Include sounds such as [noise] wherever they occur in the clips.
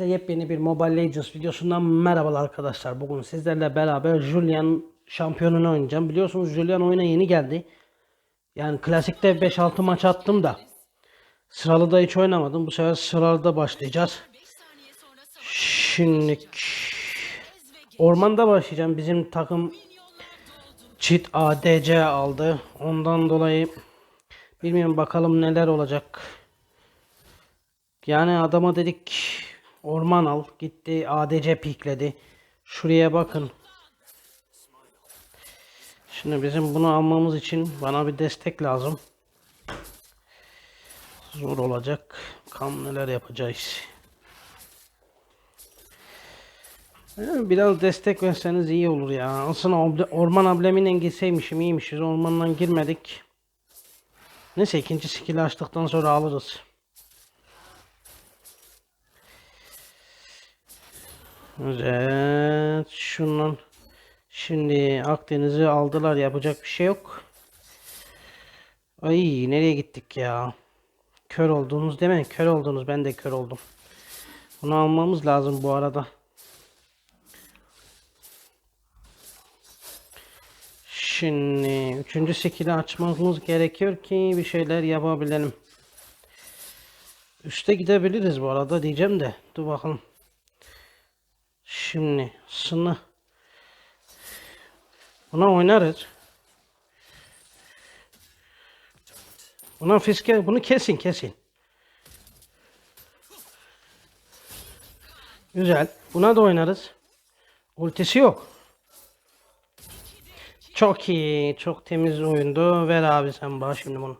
Size yepyeni bir Mobile Legends videosundan merhabalar arkadaşlar. Bugün sizlerle beraber Julian şampiyonunu oynayacağım. Biliyorsunuz Julian oyuna yeni geldi. Yani klasikte 5-6 maç attım da sıralı da hiç oynamadım. Bu sefer sıralıda başlayacağız. Şimdi ormanda başlayacağım. Bizim takım Çit ADC aldı. Ondan dolayı bilmiyorum bakalım neler olacak. Yani adama dedik orman al. Gitti ADC pikledi. Şuraya bakın. Şimdi bizim bunu almamız için bana bir destek lazım. Zor olacak. Kam neler yapacağız. Yani Biraz destek verseniz iyi olur ya. Aslında orman ablemiyle girseymişim iyiymişiz. Ormandan girmedik. Neyse ikinci skill açtıktan sonra alırız. Evet. Şundan. Şimdi Akdeniz'i aldılar. Yapacak bir şey yok. Ay nereye gittik ya? Kör oldunuz değil mi? Kör oldunuz. Ben de kör oldum. Bunu almamız lazım bu arada. Şimdi üçüncü skill'i açmamız gerekiyor ki bir şeyler yapabilelim. Üste gidebiliriz bu arada diyeceğim de. Dur bakalım. Şimdi sını buna oynarız. Buna fiske bunu kesin kesin. Güzel. Buna da oynarız. Ultisi yok. Çok iyi. Çok temiz oyundu. Ver abi sen bana şimdi bunu.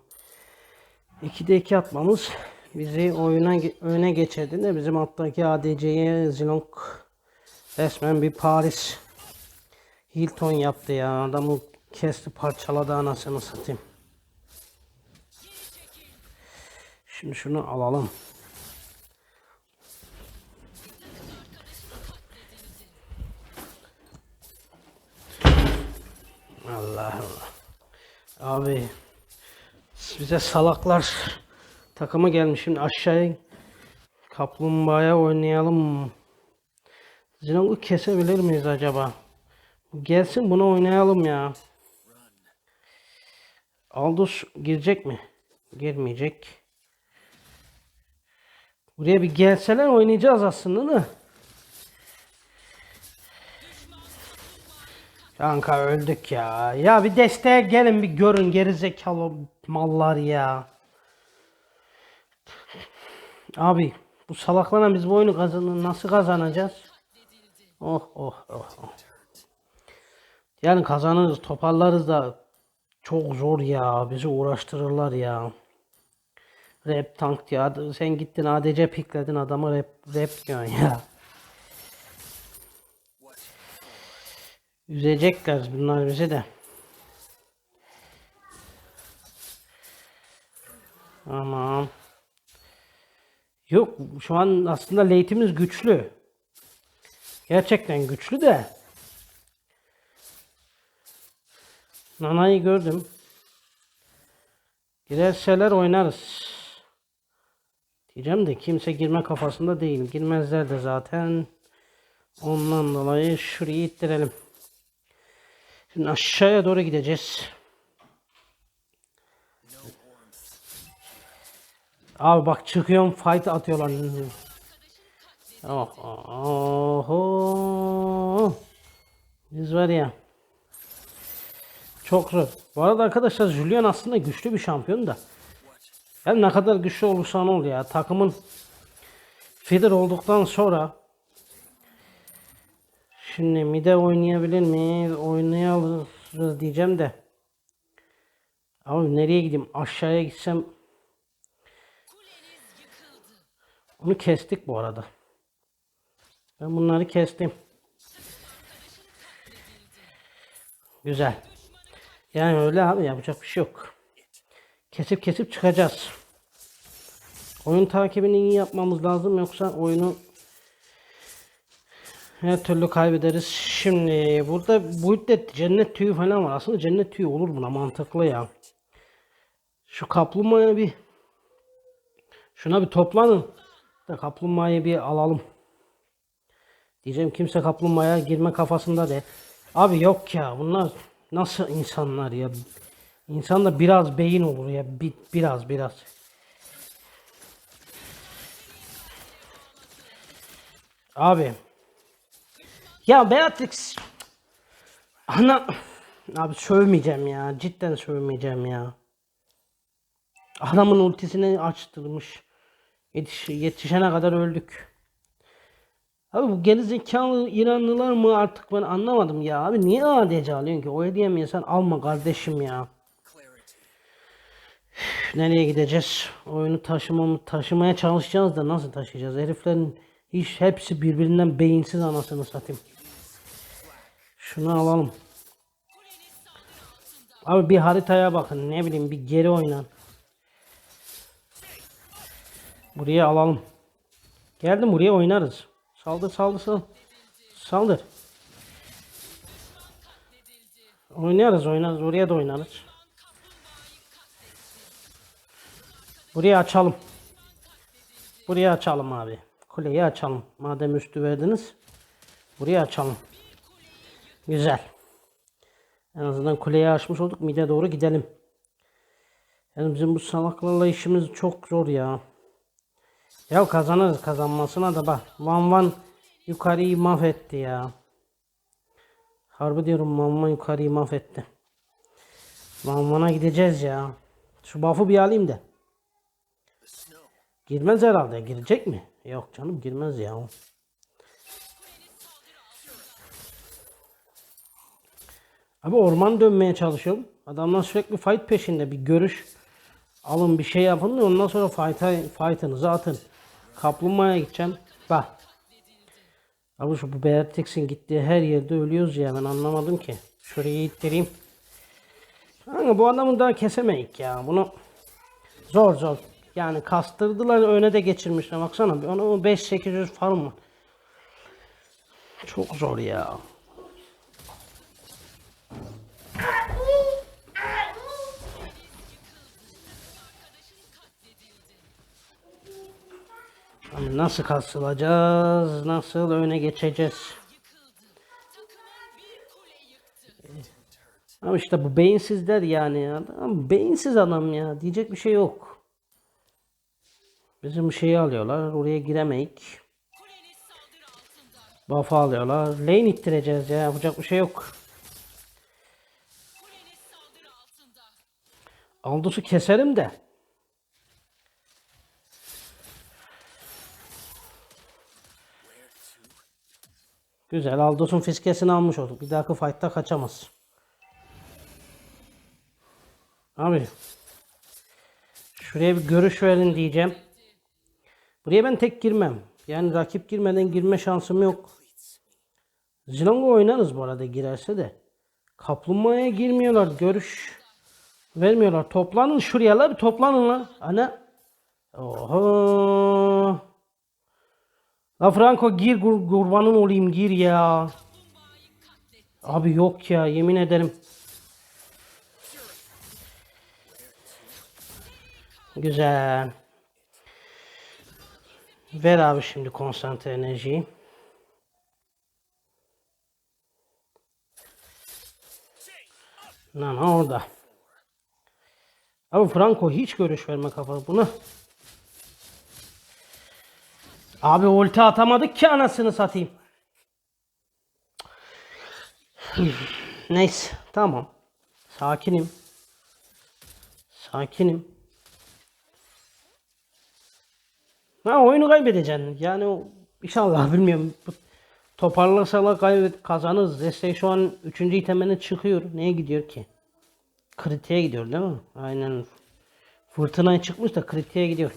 2'de 2 atmamız bizi oyuna öne geçirdi de bizim alttaki ADC'ye Zilong resmen bir Paris Hilton yaptı ya. Adamı kesti parçaladı anasını satayım. Şimdi şunu alalım. Allah Allah. Abi bize salaklar takımı gelmiş. Şimdi aşağıya kaplumbağaya oynayalım. Zinong'u kesebilir miyiz acaba? Gelsin bunu oynayalım ya. Aldous girecek mi? Girmeyecek. Buraya bir gelseler oynayacağız aslında da. Kanka öldük ya. Ya bir desteğe gelin bir görün gerizekalı mallar ya. Abi bu salaklarla biz bu oyunu kazanır nasıl kazanacağız? Oh oh oh. oh. Yani kazanırız toparlarız da çok zor ya bizi uğraştırırlar ya. Rap tank ya sen gittin ADC pikledin adama rap, rap diyorsun ya. Üzecekler bunlar bizi de. Tamam. Yok şu an aslında late'imiz güçlü. Gerçekten güçlü de. Nana'yı gördüm. Girerseler oynarız. Diyeceğim de kimse girme kafasında değil. Girmezler de zaten. Ondan dolayı şurayı ittirelim. Şimdi aşağıya doğru gideceğiz. Abi bak çıkıyorum fight atıyorlar. Oh, oh, oh. Biz var ya. Çok zor. Bu arada arkadaşlar Julian aslında güçlü bir şampiyon da. Yani ne kadar güçlü olursan ol ya. Takımın feeder olduktan sonra Şimdi mide oynayabilir miyiz? Oynayalım diyeceğim de. Abi nereye gideyim? Aşağıya gitsem Onu kestik bu arada. Ben bunları kestim. Güzel. Yani öyle abi yapacak bir şey yok. Kesip kesip çıkacağız. Oyun takibini iyi yapmamız lazım yoksa oyunu her türlü kaybederiz. Şimdi burada bu müddet cennet tüyü falan var. Aslında cennet tüyü olur buna mantıklı ya. Şu kaplumbağaya bir şuna bir toplanın. Da kaplumbağayı bir alalım. Diyeceğim kimse kaplumbağaya girme kafasında de. Abi yok ya bunlar nasıl insanlar ya. İnsanda biraz beyin olur ya. Bir, biraz biraz. Abi. Ya Beatrix. Ana. Abi sövmeyeceğim ya. Cidden sövmeyeceğim ya. Adamın ultisini açtırmış. Yetiş, yetişene kadar öldük. Abi bu gerizekalı İranlılar mı artık ben anlamadım ya. Abi niye ADC alıyorsun ki? O hediyemiyorsan alma kardeşim ya. Nereye gideceğiz? Oyunu taşımamı taşımaya çalışacağız da nasıl taşıyacağız? Heriflerin hiç hepsi birbirinden beyinsiz anasını satayım. Şunu alalım. Abi bir haritaya bakın. Ne bileyim bir geri oynan. Buraya alalım. Geldim buraya oynarız. Saldır saldır saldır. Saldır. Oynarız oynarız. Oraya da oynarız. Buraya açalım. Buraya açalım abi. Kuleyi açalım. Madem üstü verdiniz. Buraya açalım. Güzel. En azından kuleyi açmış olduk. Mide doğru gidelim. Yani bizim bu salaklarla işimiz çok zor ya. Ya kazanırız kazanmasına da bak. Van Van yukarıyı mahvetti ya. Harbi diyorum Van Van yukarıyı mahvetti. Van Van'a gideceğiz ya. Şu buff'ı bir alayım da. Girmez herhalde. Girecek mi? Yok canım girmez ya. Abi orman dönmeye çalışıyorum. Adamlar sürekli fight peşinde. Bir görüş alın bir şey yapın da ondan sonra fight'a, fight'ınızı atın. Kaplumbağaya gideceğim. Bak. Abi şu bu Beatrix'in gittiği her yerde ölüyoruz ya ben anlamadım ki. Şurayı ittireyim. Kanka bu adamı daha kesemeyik ya. Bunu zor zor. Yani kastırdılar öne de geçirmişler. Baksana onu 5-800 farm var. Çok zor ya. Abi nasıl kasılacağız? Nasıl öne geçeceğiz? Ama işte bu beyinsizler yani. Adam, beyinsiz adam ya. Diyecek bir şey yok. Bizim şeyi alıyorlar. Oraya giremeyik. Buff alıyorlar. Lane ittireceğiz ya. Yapacak bir şey yok. Aldos'u keserim de. Güzel. Aldos'un fiskesini almış olduk. Bir dahaki fight'ta kaçamaz. Abi. Şuraya bir görüş verin diyeceğim. Buraya ben tek girmem. Yani rakip girmeden girme şansım yok. Zilonga oynarız bu arada girerse de. Kaplumbağaya girmiyorlar. Görüş vermiyorlar. Toplanın şuraya la bir toplanın la. Ana. Oho. La Franco gir kur, kurbanın olayım gir ya. Abi yok ya yemin ederim. Güzel. Ver abi şimdi konsantre enerjiyi. Lan orada. Abi Franco hiç görüş verme kafa buna. Abi ulti atamadık ki anasını satayım. Neyse tamam. Sakinim. Sakinim. Ha oyunu kaybedeceksin. Yani inşallah bilmiyorum. Toparlasalar kaybet kazanırız. Destek şu an 3. itemene çıkıyor. Neye gidiyor ki? Kritiğe gidiyor değil mi? Aynen. Fırtınaya çıkmış da kritiğe gidiyor.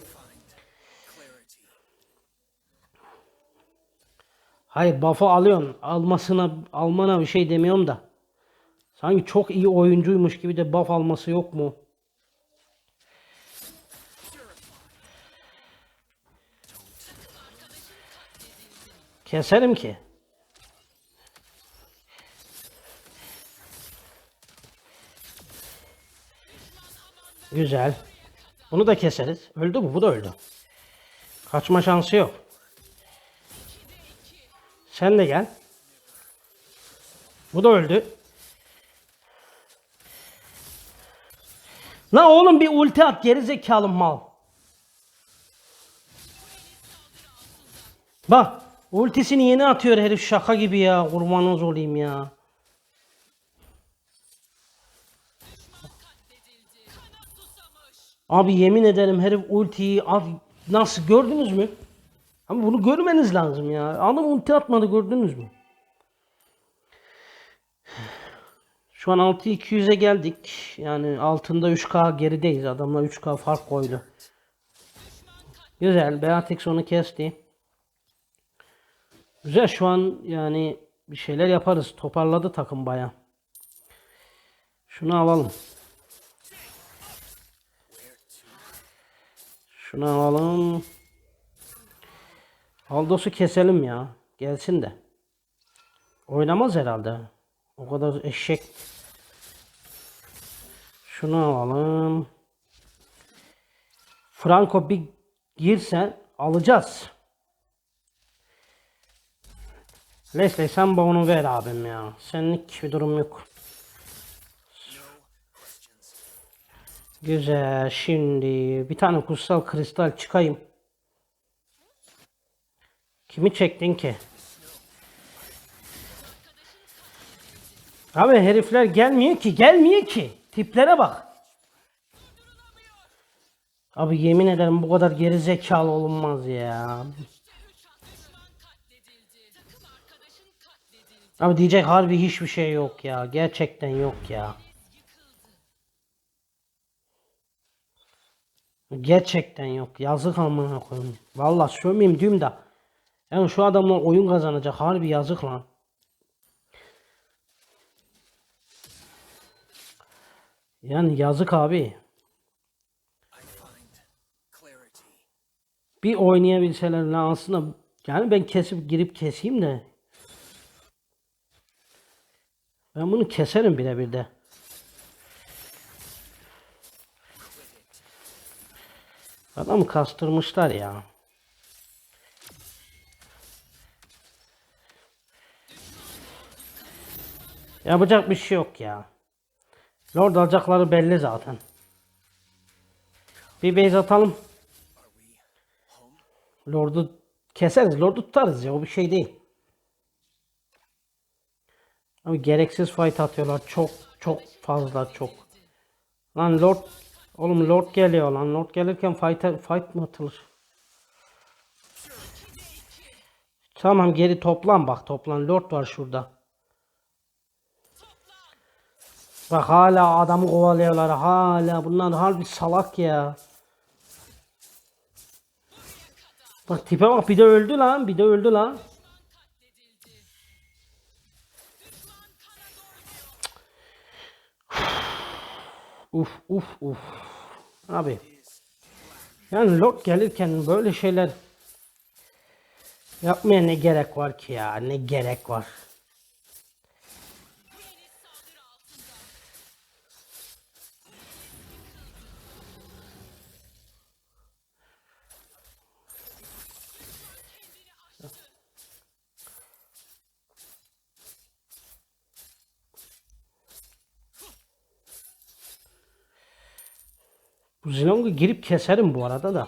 Hayır buff'ı alıyorsun. Almasına almana bir şey demiyorum da. Sanki çok iyi oyuncuymuş gibi de buff alması yok mu? Keserim ki. Güzel. Bunu da keseriz. Öldü bu. Bu da öldü. Kaçma şansı yok. Sen de gel. Bu da öldü. Lan oğlum bir ulti at geri zekalı mal. Bak ultisini yeni atıyor herif şaka gibi ya kurbanınız olayım ya. Abi yemin ederim herif ultiyi at, nasıl gördünüz mü? Ama bunu görmeniz lazım ya. Adam ulti atmadı gördünüz mü? Şu an 6200'e geldik. Yani altında 3K gerideyiz. Adamla 3K fark koydu. Güzel. Beatrix onu kesti. Güzel şu an yani bir şeyler yaparız. Toparladı takım baya. Şunu alalım. Şunu alalım. Aldos'u keselim ya. Gelsin de. Oynamaz herhalde. O kadar eşek. Şunu alalım. Franco bir girse alacağız. Leslie sen bunu ver abim ya. Senlik bir durum yok. Güzel. Şimdi bir tane kutsal kristal çıkayım. Kimi çektin ki? Abi herifler gelmiyor ki. Gelmiyor ki. Tiplere bak. Abi yemin ederim bu kadar geri zekalı olunmaz ya. Abi diyecek harbi hiçbir şey yok ya. Gerçekten yok ya. Gerçekten yok. Yazık amına koyayım. Vallahi sövmeyeyim diyorum da. Yani şu adamlar oyun kazanacak. Harbi yazık lan. Yani yazık abi. Bir oynayabilseler lan aslında yani ben kesip girip keseyim de. Ben bunu keserim birebir de. Adamı kastırmışlar ya. Yapacak bir şey yok ya. Lord alacakları belli zaten. Bir base atalım. Lord'u keseriz. Lord'u tutarız ya. O bir şey değil. Ama gereksiz fight atıyorlar. Çok çok fazla çok. Lan Lord oğlum Lord geliyor lan. Lord gelirken fight fight mı atılır? Tamam geri toplan bak toplan. Lord var şurada. Bak hala adamı kovalıyorlar. Hala bunlar harbi salak ya. Bak tipe bak bir de öldü lan. Bir de öldü lan. Uf uf uf. Abi. Yani Lord gelirken böyle şeyler yapmaya ne gerek var ki ya? Ne gerek var? Bu Zilong'u girip keserim bu arada da.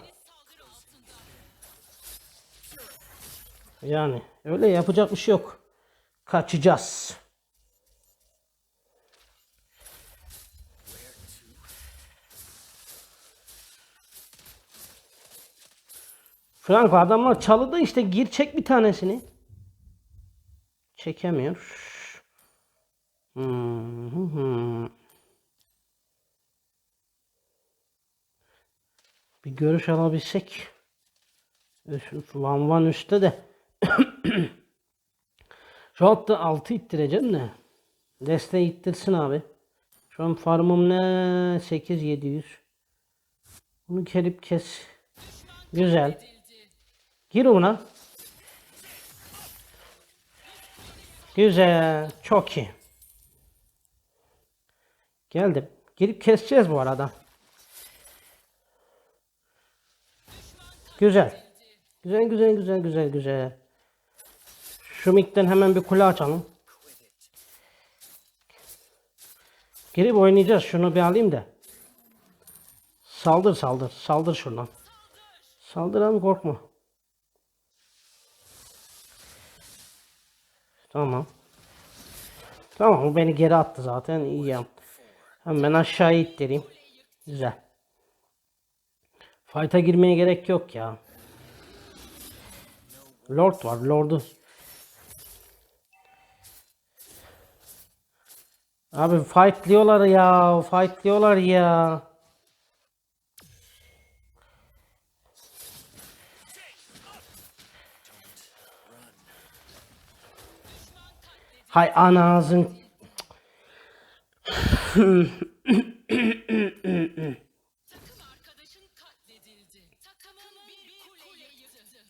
Yani öyle yapacak bir şey yok. Kaçacağız. Franco adamlar çalıda işte gir çek bir tanesini. Çekemiyor. Hmm, Bir görüş alabilsek. Van Van üstte de. [clears throat] Şu altta 6 ittireceğim de. Desteği ittirsin abi. Şu an farmım ne? 8700. Bunu kelip kes. Güzel. Gir ona. Güzel. Çok iyi. Geldim. Girip keseceğiz bu arada. Güzel. Güzel güzel güzel güzel güzel. Şu mikten hemen bir kule açalım. Girip oynayacağız. Şunu bir alayım da. Saldır saldır. Saldır şuradan. Saldır abi korkma. Tamam. Tamam beni geri attı zaten. iyi ya. Hemen aşağı ittireyim. Güzel. Fight'a girmeye gerek yok ya. Lord var. Lord'u. Abi fightlıyorlar ya. Fightlıyorlar ya. Hay anasın. [clears throat]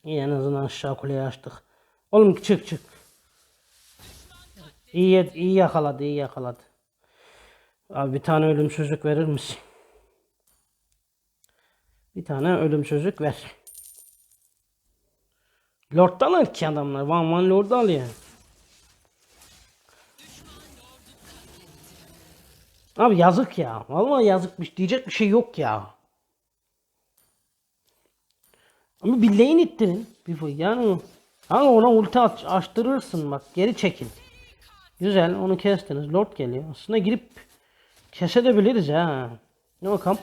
İyi en azından aşağı kuleyi açtık. Oğlum çık çık. İyi, iyi yakaladı iyi yakaladı. Abi bir tane ölümsüzlük verir misin? Bir tane ölümsüzlük ver. Lord'dalar ki adamlar. Van Van Lord alıyor. Abi yazık ya. Vallahi yazıkmış. Diyecek bir şey yok ya. Ama bir lane ittirin. Bir, yani hani ona ulti aç, açtırırsın bak geri çekil. Güzel onu kestiniz. Lord geliyor. Aslında girip kesebiliriz ha. Ne bakalım.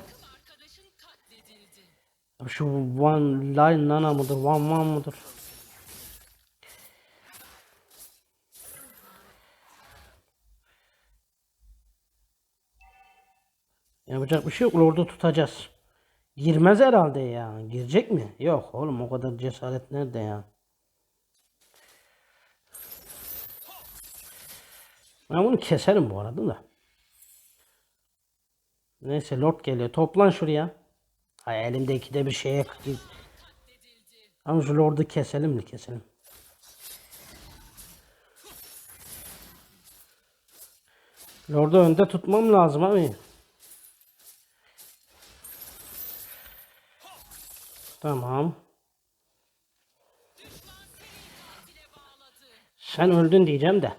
Şu one line nana mıdır? One one mıdır? Yapacak bir şey yok. Lord'u tutacağız. Girmez herhalde ya. Girecek mi? Yok oğlum o kadar cesaret nerede ya? Ben bunu keserim bu arada da. Neyse Lord geliyor. Toplan şuraya. Hay elimde ikide bir şeye Ama şu Lord'u keselim mi keselim. Lord'u önde tutmam lazım abi. Tamam. Sen öldün diyeceğim de.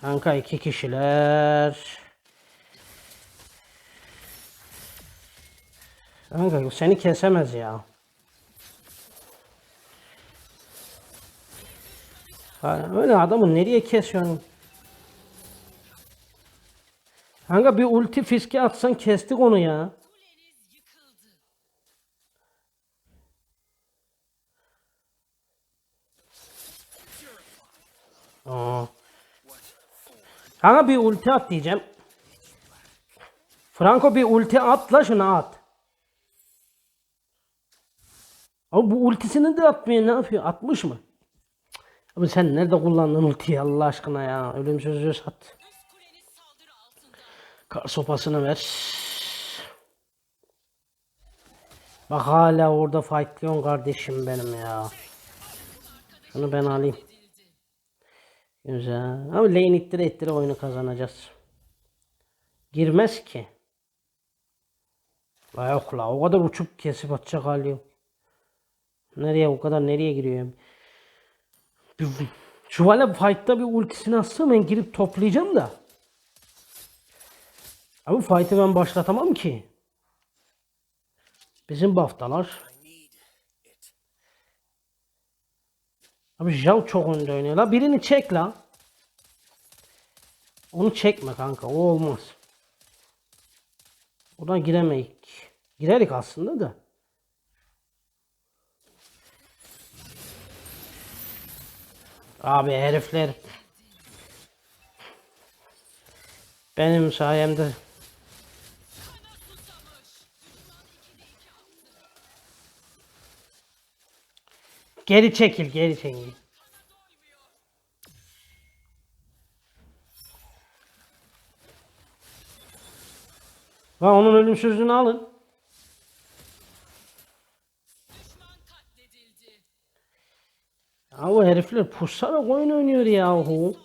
Kanka iki kişiler. Kanka seni kesemez ya. Öyle adamı nereye kesiyorsun? Kanka bir ulti fiske atsan kestik onu ya. Kanka bir ulti at diyeceğim. Franco bir ulti atla şuna at. Ama bu ultisini de atmıyor ne yapıyor? Atmış mı? Abi sen nerede kullandın ultiyi Allah aşkına ya? Sat. Kuleniz saldırı altında. Kar sopasını ver. Bak hala orada fightlıyorsun kardeşim benim ya. Şunu ben alayım. Güzel. Ama lane ittire ittire oyunu kazanacağız. Girmez ki. La yok la o kadar uçup kesip atacak hali yok. Nereye o kadar nereye giriyor? Bir, şu vale fight'ta bir ultisini atsam ben girip toplayacağım da. Abi fight'ı ben başlatamam ki. Bizim buff'talar. Abi Jao çok önde oynuyor. La birini çek la. Onu çekme kanka. O olmaz. Oradan giremeyik. Girerik aslında da. Abi herifler. Benim sayemde. Geri çekil, geri çekil. Lan onun ölümsüzlüğünü alın. Ya herifler pussarak oyun oynuyor yahu.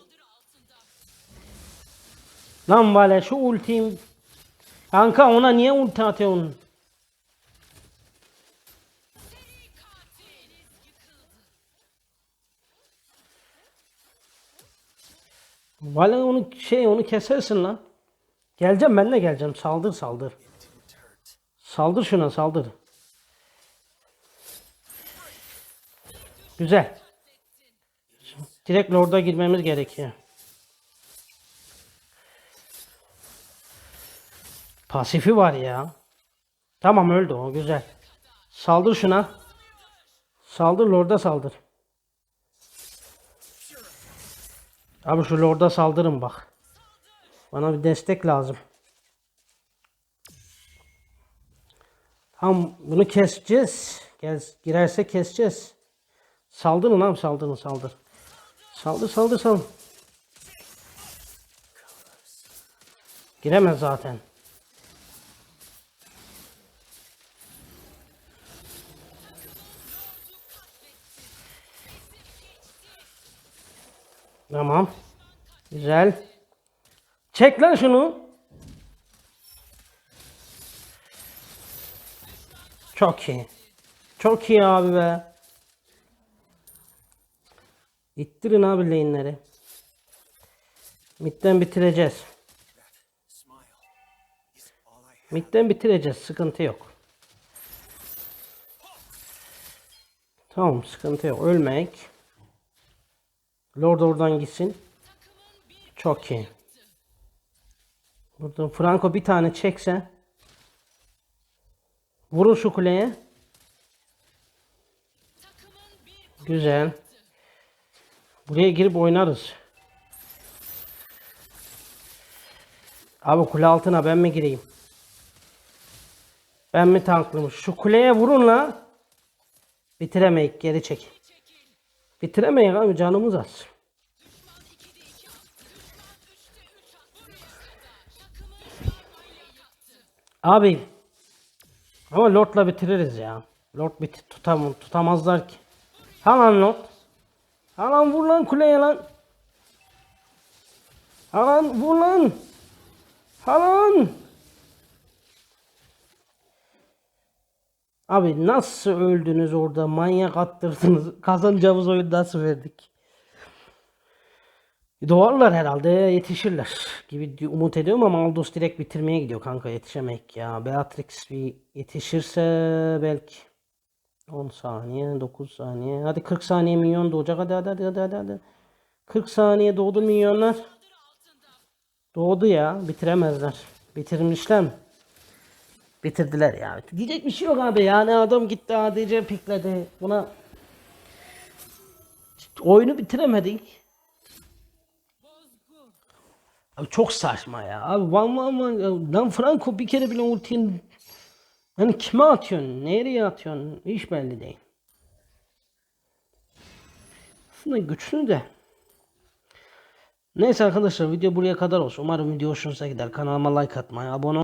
Lan vale şu ultiyim. Kanka ona niye ulti atıyorsun? Valla onu şey onu kesersin lan. Geleceğim ben de geleceğim. Saldır saldır. Saldır şuna saldır. Güzel. Direkt Lord'a girmemiz gerekiyor. Pasifi var ya. Tamam öldü o güzel. Saldır şuna. Saldır Lord'a saldır. Abi şu Lord'a saldırın bak. Bana bir destek lazım. Tamam bunu keseceğiz. Gel, girerse keseceğiz. Saldırın abi saldırın saldır. Saldır saldır saldır. Giremez zaten. Tamam. Güzel. Çek lan şunu. Çok iyi. Çok iyi abi be. İttirin abi lane'leri. Midden bitireceğiz. Midden bitireceğiz. Sıkıntı yok. Tamam sıkıntı yok. Ölmek. Lord oradan gitsin. Çok iyi. Burada Franco bir tane çekse. Vurun şu kuleye. Güzel. Buraya girip oynarız. Abi kule altına ben mi gireyim? Ben mi tanklayayım? Şu kuleye vurun la. Bitiremeyik geri çek. Bitiremeyik abi canımız az. Abi. Ama Lord'la bitiririz ya. Lord bit tutam tutamazlar ki. Ha lan Lord. Ha lan vur lan kuleye lan. Ha lan vur lan. Ha lan. Abi nasıl öldünüz orada? Manyak attırdınız. [laughs] Kazanacağımız oyunu nasıl verdik? Doğarlar herhalde yetişirler gibi umut ediyorum ama Aldos direkt bitirmeye gidiyor kanka yetişemek ya. Beatrix bir yetişirse belki 10 saniye 9 saniye hadi 40 saniye minyon doğacak hadi hadi hadi hadi, hadi. 40 saniye doğdu milyonlar. Doğdu ya bitiremezler. Bitirmişler mi? Bitirdiler ya. Diyecek bir şey yok abi yani adam gitti ADC pikledi. Buna oyunu bitiremedik. Abi çok saçma ya. Abi van van van. Lan Franco bir kere bile ultiyi hani kime atıyorsun? Nereye atıyorsun? Hiç belli değil. Aslında güçlü de. Neyse arkadaşlar video buraya kadar olsun. Umarım video hoşunuza gider. Kanalıma like atmayı, abone